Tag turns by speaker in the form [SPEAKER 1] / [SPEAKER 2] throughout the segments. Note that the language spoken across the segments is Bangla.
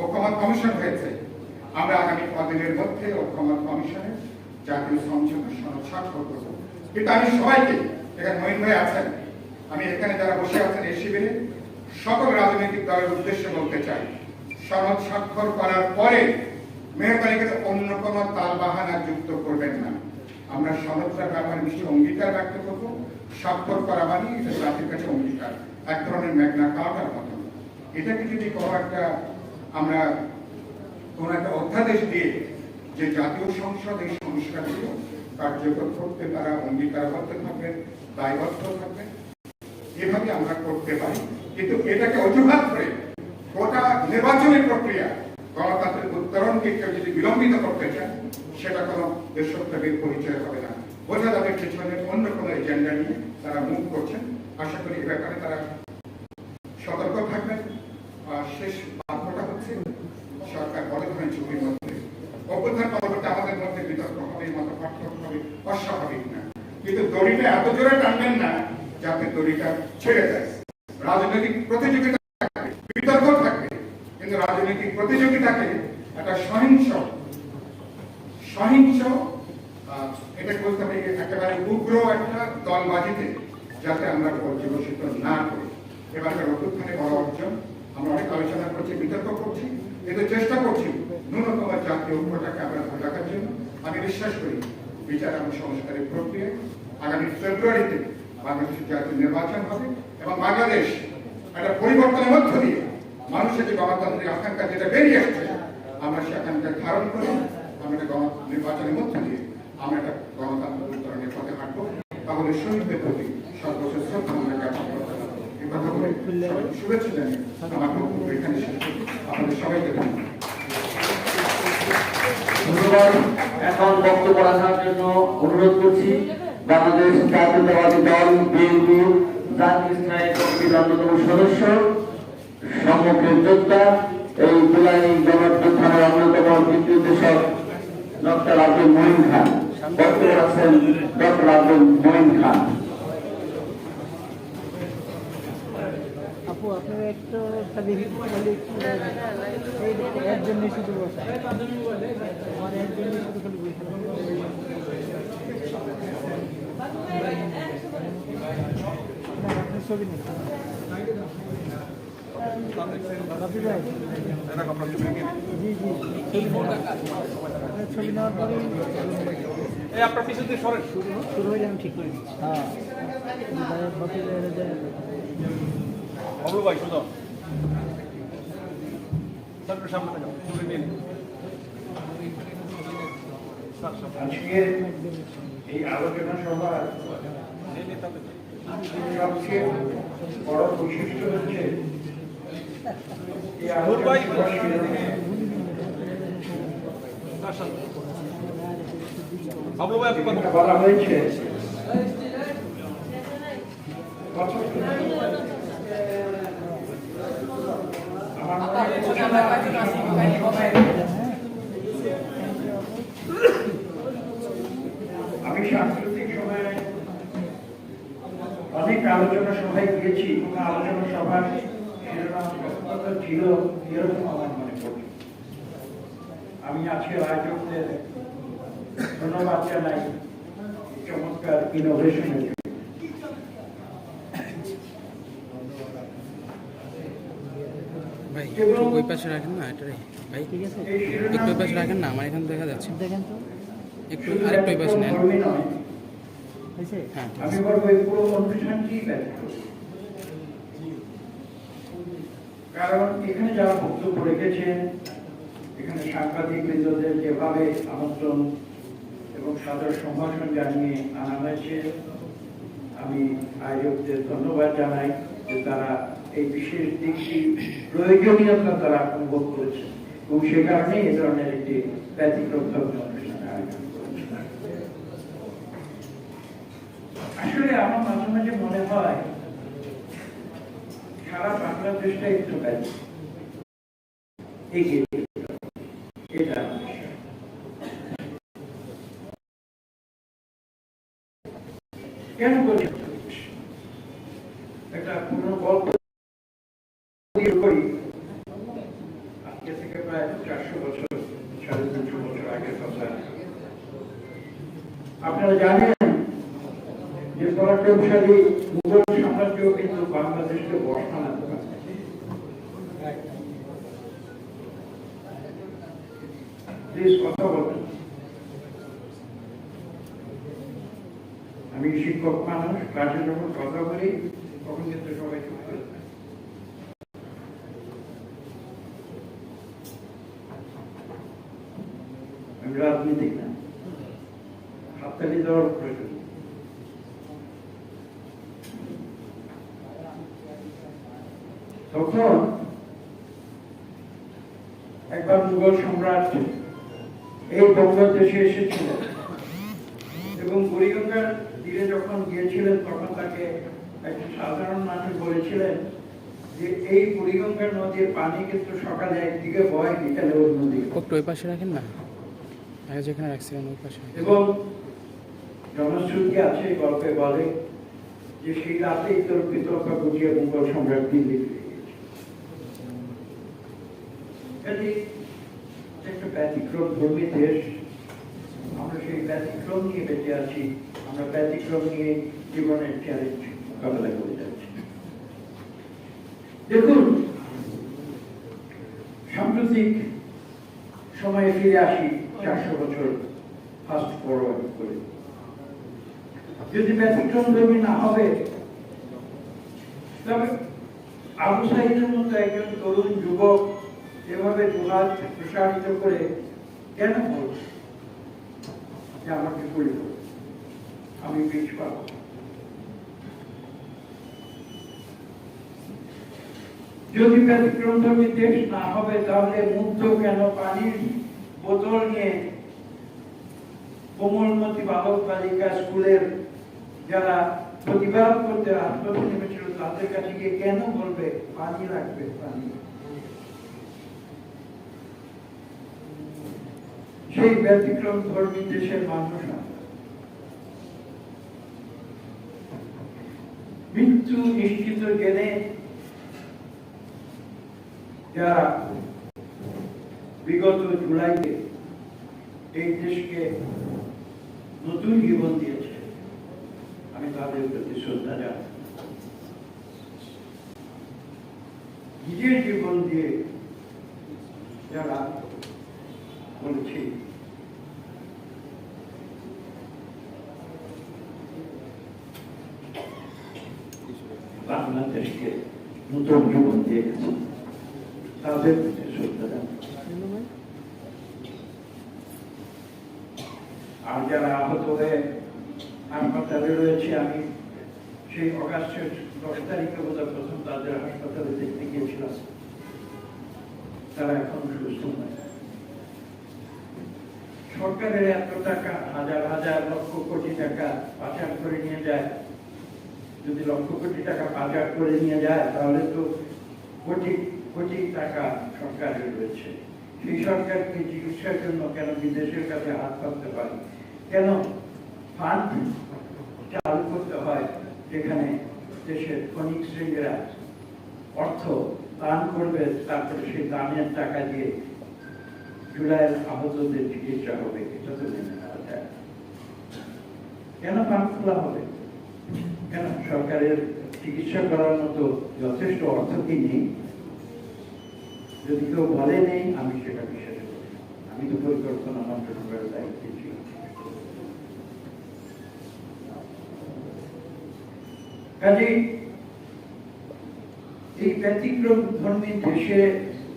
[SPEAKER 1] ঐক্যমত কমিশন হয়েছে। আমরা আগামী কদিনের মধ্যে ঐক্যমত কমিশনের জাতীয় সমঝোতা সনদ করব কিন্তু আমি সবাইকে এখানে মহিন ভাই আছেন। আমি এখানে যারা বসে আছেন এই শিবিরে সকল রাজনৈতিক দলের উদ্দেশ্যে বলতে চাই সনদ স্বাক্ষর করার পরে করে অন্য কোনো তাল বাহানা যুক্ত করবেন না। আমরা সনদটার ব্যাপারে নিশ্চয় অঙ্গীকার ব্যক্ত করব। স্বাক্ষর করা মানে এটা জাতির কাছে অঙ্গীকার। এক ধরনের মেঘনা কাটার মতো এটাকে যদি কোনো একটা আমরা কোন একটা অধ্যাদেশ দিয়ে যে জাতীয় সংসদ এই সংস্কারগুলো কার্যকর করতে তারা অঙ্গীকারবদ্ধ থাকবেন, দায়বদ্ধ থাকবেন, এভাবে আমরা করতে পারি। কিন্তু এটাকে অজুহাত করে গোটা নির্বাচনের প্রক্রিয়া গণতান্ত্রিক উত্তরণকে কেউ যদি বিলম্বিত করতে চান সেটা কোনো দেশপ্রেমের পরিচয় হবে না। বোঝা যাবে পেছনে অন্য কোনো এজেন্ডা নিয়ে তারা মুখ করছেন। আশা করি এ ব্যাপারে তারা সতর্ক থাকবেন আর শেষ বাক্যটা হচ্ছে সরকার বড় ধরনের ঝুঁকির মধ্যে অভ্যুত্থান পরবর্তী আমাদের মধ্যে বিতর্ক হবে মত পার্থক্য হবে অস্বাভাবিক না কিন্তু দড়িটা এত জোরে টানবেন না যাতে দড়িটা ছেড়ে যায় রাজনৈতিক প্রতিযোগিতা থাকবে বিতর্ক থাকবে কিন্তু রাজনৈতিক প্রতিযোগিতাকে একটা সহিংস সহিংস এটা বলতে হবে একেবারে উগ্র একটা যাতে আমরা পর্যবেসিত না করি। অভ্যুত্থানে বড় অর্জন। আমরা অনেক আলোচনা করছি, বিতর্ক করছি চেষ্টা করছি ন্যূনতম জাতীয় ঐক্যটাকে আমরা ধরে রাখার জন্য। আমি বিশ্বাস করি বিচার এবং সংস্কারের প্রক্রিয়ায় আগামী ফেব্রুয়ারিতে বাংলাদেশের জাতীয় নির্বাচন হবে এবং বাংলাদেশ একটা পরিবর্তনের মধ্য দিয়ে মানুষের যে গণতান্ত্রিক আকাঙ্ক্ষা যেটা বেরিয়ে আসছে, আমরা সে আকাঙ্ক্ষা ধারণ করে আমরা একটা নির্বাচনের মধ্য দিয়ে আমরা একটা গণতান্ত্রিক উত্তরণের পথে হাঁটবো। তাহলে শহীদদের প্রতি সর্বোচ্চ শ্রদ্ধা আমরা জ্ঞাপন করতে এই কথা বলে শুভেচ্ছা জানিয়ে আমার বক্তব্য এখানে শেষ আপনাদের সবাইকে ধন্যবাদ।
[SPEAKER 2] এখন বক্তব্য রাখার জন্য অনুরোধ করছি বাংলাদেশ জাতীয়তাবাদী দল, বিএনপি, জাতীয় স্থায়ী কমিটির অন্যতম সদস্য, সম্মুখের যোদ্ধা, এই জুলাই গণঅভ্যুত্থানের অন্যতম নির্দেশক ডক্টর আব্দুল মহিন খান। বক্তব্য রাখছেন ডক্টর আব্দুল মহিন খান।
[SPEAKER 3] আপু আপনার একটু খালি খালি জন্য শুধু বসা আমার এর জন্য শুধু খালি বসে ছবি নেওয়ার
[SPEAKER 4] এই আপনার পিছন দিয়ে সরেন।
[SPEAKER 3] শুরু হয়ে যাবে ঠিক করে হ্যাঁ
[SPEAKER 4] ভাই স্যার সামনে তুলে নিন স্যার সামনে
[SPEAKER 5] আজকের এই আলোচনা। সবচেয়ে বড় বৈশিষ্ট্য হচ্ছে এই
[SPEAKER 4] নূর
[SPEAKER 5] আলোচনা
[SPEAKER 4] ভাই
[SPEAKER 5] সভা শিরোনামে
[SPEAKER 4] স্যার সামনে বাবলু ভাই আপনি কথা
[SPEAKER 5] যেটা বলা হয়েছে আমার আমি সাম্প্রতিক সময়ে অনেক আলোচনা সভায় গিয়েছি আলোচনা সভার ছিল এরকম আমার মনে পড়ে আমি আজকে আয়োজকদের ধন্যবাদ জানাই চমৎকার ইনোভেশনের জন্য।
[SPEAKER 6] ভাই ওই পাশে রাখেন না এটা ভাই
[SPEAKER 3] ঠিক আছে।
[SPEAKER 5] এই
[SPEAKER 6] একটু ওই পাশে রাখেন না আমার এখানে দেখা যাচ্ছে।
[SPEAKER 3] দেখেন তো।
[SPEAKER 6] একটু আরেকটু পাশে নেন। হ্যাঁ
[SPEAKER 5] আমি এই এবং সম্ভাষণ জানিয়ে আমি আয়োজকদের ধন্যবাদ জানাই যে তারা এই বিশেষ দিকটি প্রয়োজনীয়তা তারা অনুভব করেছে এবং সে কারণে এ ধরনের একটি ব্যতিক্রম আমার মাঝে মাঝে মনে হয়, সারা বাংলাদেশটা একটু কেন করি? একটা পুরনো গল্প করি। আজকে থেকে প্রায় চারশো বছর, সাড়ে তিনশো বছর আগের কথা। আপনারা জানেন পরাক্রমশালী মুঘল সাম্রাজ্য কিন্তু বাংলাদেশকে কথা বলবেন। আমি শিক্ষক মানুষ, ক্লাসে যখন কথা বলি, তখন কিন্তু সবাই রাজনীতিক না। হাততালি দেওয়ার প্রয়োজন। বঙ্গদেশে এসেছিলেন এবং বুড়িগঙ্গার তীরে যখন গিয়েছিলেন তখন তাকে একজন সাধারণ মানুষ বলেছিলেন যে এই নদীর পানি কিন্তু সকালে একদিকে বয় বিকালে অন্যদিকে
[SPEAKER 6] একটু ওই পাশে রাখেন না? আগে যেখানে রাখছিলেন ওই পাশে
[SPEAKER 5] এবং জনশ্রুতি আছে গল্পে বলে যে সেই রাতেই তোর বিতর্কা মুঘল সম্রাট দিল্লি ফিরে একটা ব্যতিক্রম ধর্মী দেশ। ব্যতিক্রম নিয়ে বেঁচে আছি, আমরা ব্যতিক্রম নিয়ে জীবনের চ্যালেঞ্জ মোকাবেলা করে যাচ্ছি। দেখুন, সাম্প্রতিক সময়ে ফিরে আসি চারশো বছর ফাস্ট ফরওয়ার্ড করে। যদি ব্যতিক্রম ধর্মী না হবে, তবে আবু সাইদের মতো একজন তরুণ যুবক এভাবে দুহাত প্রসারিত করে কেন বলছে? আমাকে করো আমি বিষ পাবো। যদি ব্যতিক্রম ধর্মী দেশ না হবে, তাহলে মুগ্ধ কেন পানির বোতল নিয়ে কোমলমতি বালক বালিকা স্কুলের যারা প্রতিবাদ করতে নেমেছিল, তাদের কাছে গিয়ে কেন বলবে, পানি লাগবে, পানি? সেই ব্যতিক্রম ধর্মী দেশের মানুষ মৃত্যু নিশ্চিত জেনে যারা বিগত জুলাইতে এই দেশকে নতুন জীবন দিয়েছে, আমি তাদের প্রতি শ্রদ্ধা জানাই। নিজের জীবন দিয়ে যারা বলেছি বাংলাদেশকে নতুন জীবন দিয়ে গেছে। আর যারা আহত হয়ে হাসপাতালে রয়েছে, আমি সেই অগাস্টের দশ তারিখে প্রথম তাদের হাসপাতালে দেখতে গিয়েছিলাম। তারা এখন সুস্থ নয়। সরকারের এত টাকা, হাজার হাজার লক্ষ কোটি টাকা পাচার করে নিয়ে যায়। যদি লক্ষ কোটি টাকা পাচার করে নিয়ে যায়, তাহলে তো কোটি কোটি টাকা সরকারের রয়েছে। সেই সরকারকে চিকিৎসার জন্য কেন বিদেশের কাছে হাত পাততে পারে কেন ফান্ড চালু করতে হয়? যেখানে দেশের খনিক শ্রেণীরা অর্থ দান করবে, তারপরে সেই দানের টাকা দিয়ে জুলাইয়ের আহতদের চিকিৎসা হবে, এটা তো মেনে নেওয়া যায়। কেন ফান্ড খোলা হবে? কেন সরকারের চিকিৎসা করার মতো যথেষ্ট অর্থ কি নেই? যদি কেউ বলে নেই, আমি সেটা বিশ্বাস করি আমি তো পরিকল্পনা মন্ত্রণালয়ের দায়িত্বে ছিলাম। কাজেই এই ব্যতিক্রম ধর্মী দেশে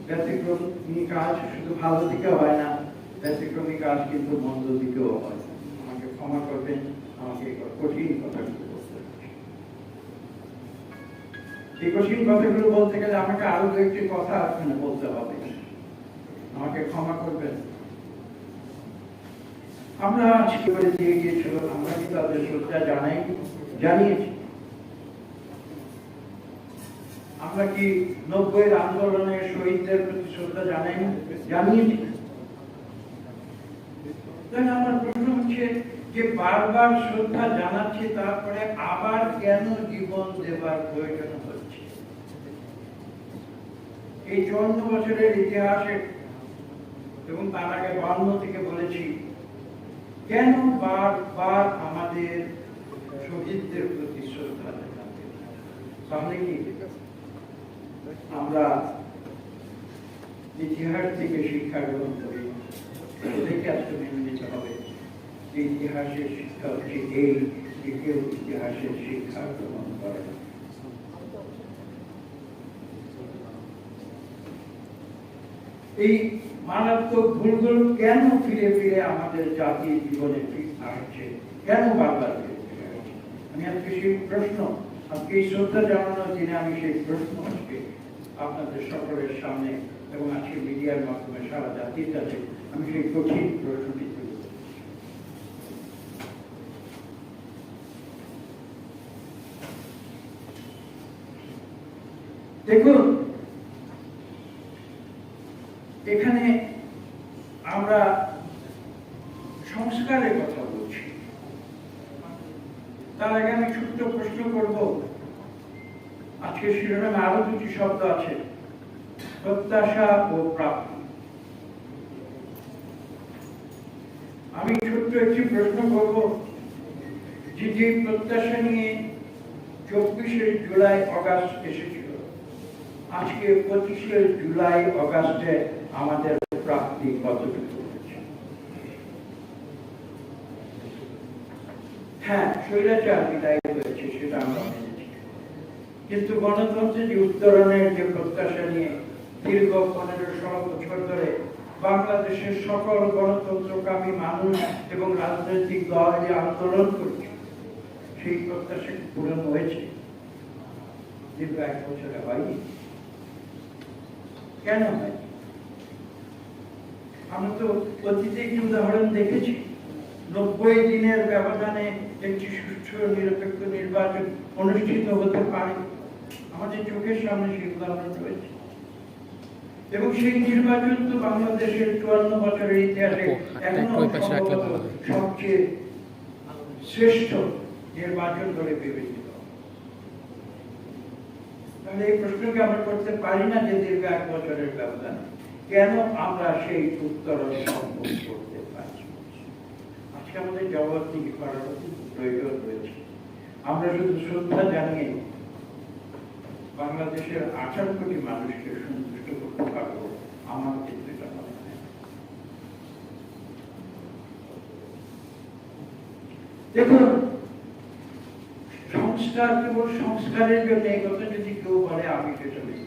[SPEAKER 5] ব্যতিক্রমী কাজ শুধু ভালো দিকে হয় না, ব্যতিক্রমী কাজ কিন্তু মন্দ দিকেও হয়। আমাকে ক্ষমা করবেন, আমাকে কঠিন কথাগুলো এই কঠিন কথাগুলো বলতে গেলে আমাকে আরও দু একটি কথা বলতে হবে। আমাকে ক্ষমা করবেন। আমরা দিয়ে গিয়েছিল আমরা কি তাদের শ্রদ্ধা জানাই, জানিয়েছি? আমরা কি নব্বই আন্দোলনের শহীদদের প্রতি শ্রদ্ধা জানাই, জানিয়েছি? আমার প্রশ্ন হচ্ছে, যে বারবার শ্রদ্ধা জানাচ্ছি, তারপরে আবার কেন জীবন দেবার প্রয়োজন হচ্ছে এই চুয়ান্ন বছরের ইতিহাসে এবং তার আগে বান্ন থেকে বলেছি, কেন বারবার আমাদের শহীদদের প্রতি শ্রদ্ধা? তাহলে কি? আমরা ইতিহাস থেকে শিক্ষা গ্রহণ করি। দেখে আজকে মেনে নিতে হবে ইতিহাসের শিক্ষা হচ্ছে এই যে কেউ ইতিহাসের শিক্ষা গ্রহণ করে না। এই মারাত্মক ভুলগুলো কেন ফিরে ফিরে আমাদের জাতির জীবনে আসছে? কেন বারবার আমি আজকে সেই প্রশ্ন, আজকে এই শ্রদ্ধা জানানোর দিনে আমি সেই প্রশ্ন আজকে আপনাদের সকলের সামনে এবং আজকে মিডিয়ার মাধ্যমে সারা জাতির কাছে আমি সেই কঠিন প্রশ্নটি দেখুন এখানে আমরা সংস্কারের কথা বলছি তার আগে আমি ছোট্ট প্রশ্ন করব আজকে শিরোনামে আরও দুটি শব্দ আছে। প্রত্যাশা ও প্রাপ্তি। আমি ছোট্ট একটি প্রশ্ন করব যে যে প্রত্যাশা নিয়ে চব্বিশে জুলাই অগাস্ট এসেছিল। আজকে পঁচিশে জুলাই অগাস্টে আমাদের প্রাপ্তি কতটুকু হ্যাঁ স্বৈরাচার বিদায় হয়েছে, সেটা আমরা কিন্তু গণতন্ত্রের যে উত্তরণের যে প্রত্যাশা নিয়ে দীর্ঘ পনেরো ষোলো বছর ধরে বাংলাদেশের সকল গণতন্ত্রকামী মানুষ এবং রাজনৈতিক দল যে আন্দোলন করছে, সেই প্রত্যাশা পূরণ হয়েছে? দীর্ঘ এক বছরে হয়নি। কেন হয় আমরা তো অতীতে একটি উদাহরণ দেখেছি। নব্বই দিনের ব্যবধানে একটি সুষ্ঠু নিরপেক্ষ নির্বাচন অনুষ্ঠিত হতে পারে। আমাদের চোখের সামনে সেই উদাহরণ রয়েছে। এবং সেই নির্বাচন তো বাংলাদেশের চুয়ান্ন বছরের ইতিহাসে
[SPEAKER 6] এখনও।
[SPEAKER 5] সবচেয়ে শ্রেষ্ঠ নির্বাচন বলে বিবেচিত। তাহলে এই প্রশ্নকে আমরা করতে পারি না যে দীর্ঘ এক বছরের ব্যবধান। কেন আমরা সেই উত্তর সম্ভব করতে পারছি আজকে আমাদের জবাবদিহি করার প্রয়োজন রয়েছে। আমরা শুধু শ্রদ্ধা জানিয়ে বাংলাদেশের আঠারো কোটি মানুষকে সন্তুষ্ট করতে পারব, আমার ক্ষেত্রে দেখুন, সংস্কার কেবল সংস্কারের জন্য এই কথা যদি কেউ বলে, আমি সেটা নেই।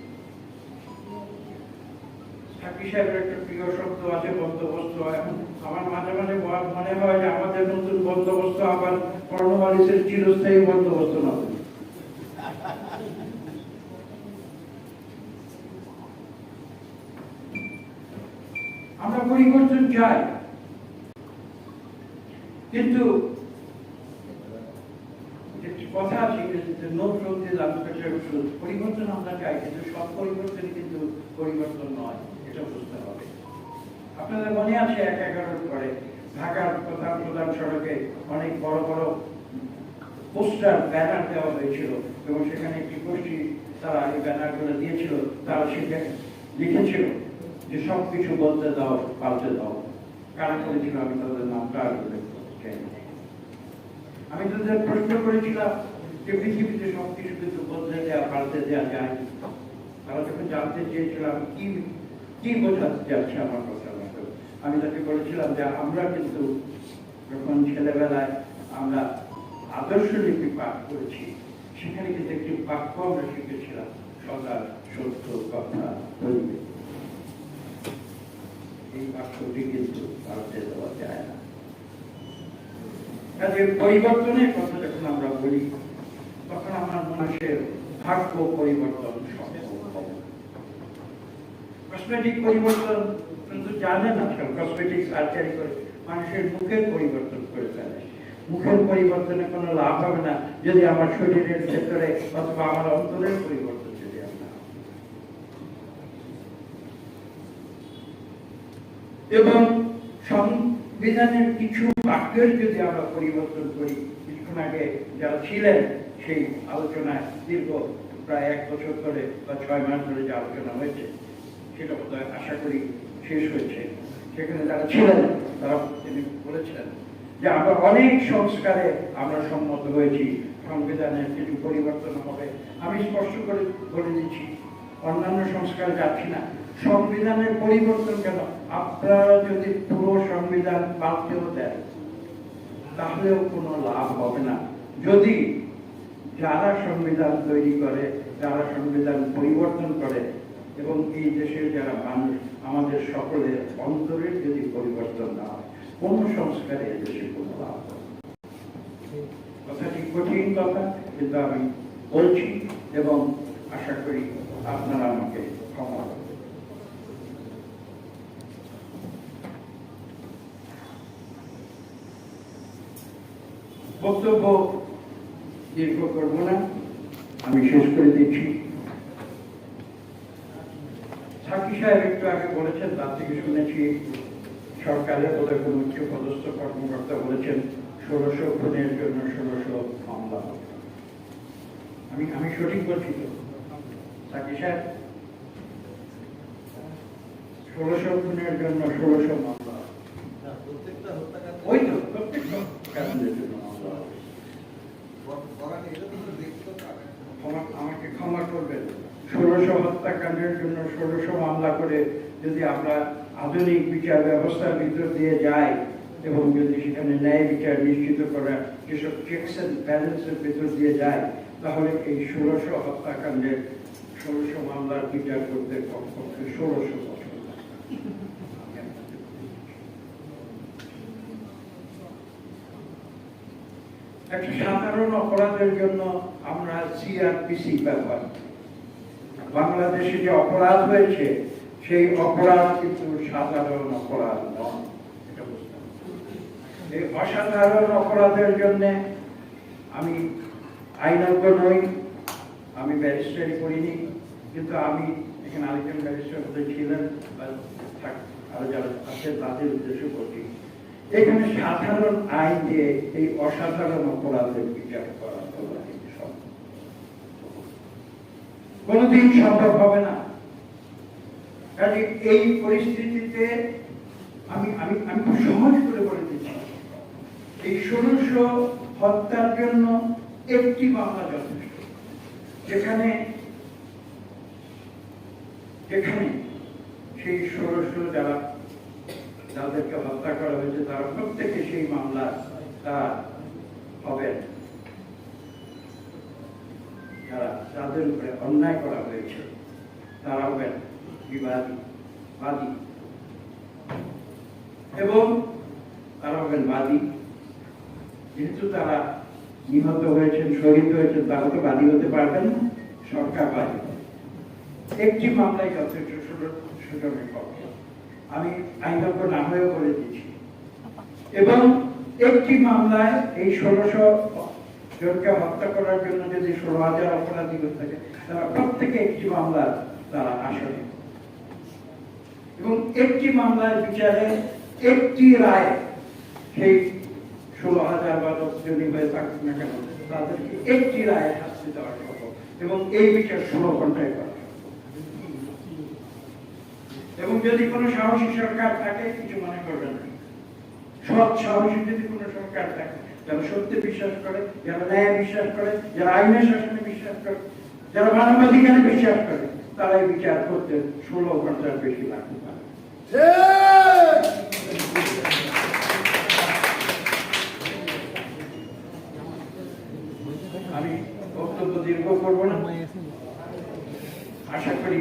[SPEAKER 5] মনে হয় আমাদের নতুন বন্দোবস্ত আবার কর্নওয়ালিসের চিরস্থায়ী বন্দোবস্ত নয়। আমরা পরিবর্তন চাই। কিন্তু কথা আছে পরিবর্তন আমরা চাই, কিন্তু সব পরিবর্তন কিন্তু পরিবর্তন নয়, এটা বুঝতে হবে। আপনাদের মনে আছে এক এগারোর পরে ঢাকার প্রধান প্রধান সড়কে অনেক বড় বড় পোস্টার, ব্যানার দেওয়া হয়েছিল, এবং সেখানে একটি গোষ্ঠী তারা এই ব্যানারগুলো দিয়েছিল, তারা সেখানে লিখেছিল। যে সব কিছু বদলে দাও, পাল্টে দাও। কারা করেছিল আমি তাদের নামটা আর উল্লেখ আমি তাদের প্রশ্ন করেছিলাম যে পৃথিবীতে সব কিছু কিন্তু বদলে দেওয়া পাল্টে দেওয়া যায় তারা যখন জানতে চেয়েছিল আমি কি কি বোঝাতে যাচ্ছি আমার কথা আমি তাকে বলেছিলাম যে আমরা কিন্তু যখন ছেলেবেলায় আমরা আদর্শ লিপি পাঠ করেছি, সেখানে কিন্তু একটি বাক্য আমরা শিখেছিলাম, সদা সত্য কথা বলবে। এই বাক্যটি কিন্তু দেওয়া যায় না। কাজে পরিবর্তনের কথা যখন আমরা বলি, তখন আমার মানুষের ভাগ্য পরিবর্তন কসমেটিক পরিবর্তন কিন্তু জানেন আজকাল কসমেটিক সার্জারি করে মানুষের মুখের পরিবর্তন করে ফেলে। মুখের পরিবর্তনে কোনো লাভ হবে না যদি আমার শরীরের ক্ষেত্রে অথবা আমার অন্তরের পরিবর্তন যদি আমরা এবং সংবিধানের কিছু বাক্যের যদি আমরা পরিবর্তন করি, কিছুক্ষণ আগে যারা ছিলেন সেই আলোচনায় দীর্ঘ প্রায় এক বছর ধরে বা ছয় মাস ধরে যে আলোচনা হয়েছে, সেটা বোধহয় আশা করি শেষ হয়েছে। সেখানে যারা ছিলেন তারা তিনি বলেছেন যে আমরা অনেক সংস্কারে আমরা সম্মত হয়েছি, সংবিধানের কিছু পরিবর্তন হবে। আমি স্পষ্ট করে বলে দিচ্ছি অন্যান্য সংস্কারে যাচ্ছি না। সংবিধানের পরিবর্তন কেন আপনারা যদি পুরো সংবিধান পাল্টেও দেন, তাহলেও কোনো লাভ হবে না। যদি যারা সংবিধান তৈরি করে, যারা সংবিধান পরিবর্তন করে, এবং এই দেশের যারা মানুষ, আমাদের সকলের অন্তরের যদি পরিবর্তন না হয়, কোনো সংস্কারে এ দেশে কোনো লাভ হবে কথাটি কঠিন কথা, কিন্তু আমি বলছি এবং আশা করি আপনারা আমাকে ক্ষমা করবেন বক্তব্য দীর্ঘ করব না। আমি শেষ করে দিচ্ছি। সাকি সাহেব একটু আগে বলেছেন, তার থেকে শুনেছি, সরকারের বোধহয় কোনো উচ্চ কর্মকর্তা বলেছেন, ষোলোশো খুনের জন্য ষোলোশো মামলা আমি আমি সঠিক বলছি তো? সাকি সাহেব? ষোলোশো খুনের জন্য ষোলোশো মামলা হবে। ওই তো প্রত্যেকটা কারণের জন্য মামলা হবে। ক্ষমা- আমাকে ক্ষমা করবেন ষোলোশো হত্যাকাণ্ডের জন্য ষোলোশো মামলা করে যদি আমরা আধুনিক বিচার ব্যবস্থার ভিতর দিয়ে যাই এবং যদি সেখানে ন্যায় বিচার নিশ্চিত করা যেসব চেকস অ্যান্ড ব্যালেন্সের ভিতর দিয়ে যায়, তাহলে এই ষোলোশো হত্যাকাণ্ডের ষোলোশো মামলার বিচার করতে কমপক্ষে ষোলোশো একটা সাধারণ অপরাধের জন্য আমরা সিআরপিসি ব্যবহার করি। বাংলাদেশে যে অপরাধ হয়েছে, সেই অপরাধ কিন্তু সাধারণ অপরাধ নয়। এই অসাধারণ অপরাধের জন্য আমি আইনজ্ঞ নই, আমি ব্যারিস্টারি করিনি, কিন্তু আমি এখানে আরেকজন ব্যারিস্টার ছিলেন আরও যারা আছে তাদের উদ্দেশ্য করছি। এখানে সাধারণ আইন দিয়ে এই অসাধারণ অপরাধের বিচার করা কোনোদিন সম্ভব কোনোদিন সম্ভব হবে না। কাজে এই পরিস্থিতিতে আমি আমি আমি খুব সহজ করে বলে দিচ্ছি। এই ষোড়শ হত্যার জন্য একটি মামলা যথেষ্ট। যেখানে যেখানে সেই ষোড়শ যারা, যাদেরকে হত্যা করা হয়েছে, তারা প্রত্যেকে সেই মামলা, তারা হবেন যারা যাদের উপরে অন্যায় করা হয়েছে। তারা হবেন বিবাদী, বাদী। এবং তারা হবেন বাদী। যেহেতু তারা নিহত হয়েছেন, শহীদ হয়েছেন তারা তো বাদী হতে পারবেন সরকার বাদী একটি মামলায় যথেষ্ট সুযোগ- সুযোগের পক্ষে। আমি আইনজ্ঞ না হয়েও করে দিচ্ছি। এবং একটি মামলায় এই ষোলোশো জনকে হত্যা করার জন্য যদি ষোলো হাজার অপরাধী হয়ে থাকে, তারা প্রত্যেকে একটি মামলার তারা আসামি এবং একটি মামলার বিচারে একটি রায় সেই ষোলো হাজার বা দশ জনই হয়ে থাকুক না কেন, তাদেরকে একটি রায় শাস্তি দেওয়া সম্ভব। এবং এই বিচার ষোলো ঘন্টায় করা। এবং যদি কোনো সাহসী সরকার থাকে, কিছু মনে করবেন না। সৎ সাহসী যদি কোনো সরকার থাকে যারা সত্যে বিশ্বাস করে, যারা ন্যায় বিশ্বাস করে, যারা আইনের শাসনে বিশ্বাস করে, যারা মানবাধিকারে বিশ্বাস করে, তারাই বিচার করতে ষোলো ঘণ্টার বেশি লাগতে পারে আমি বক্তব্য দীর্ঘ করব না। আশা করি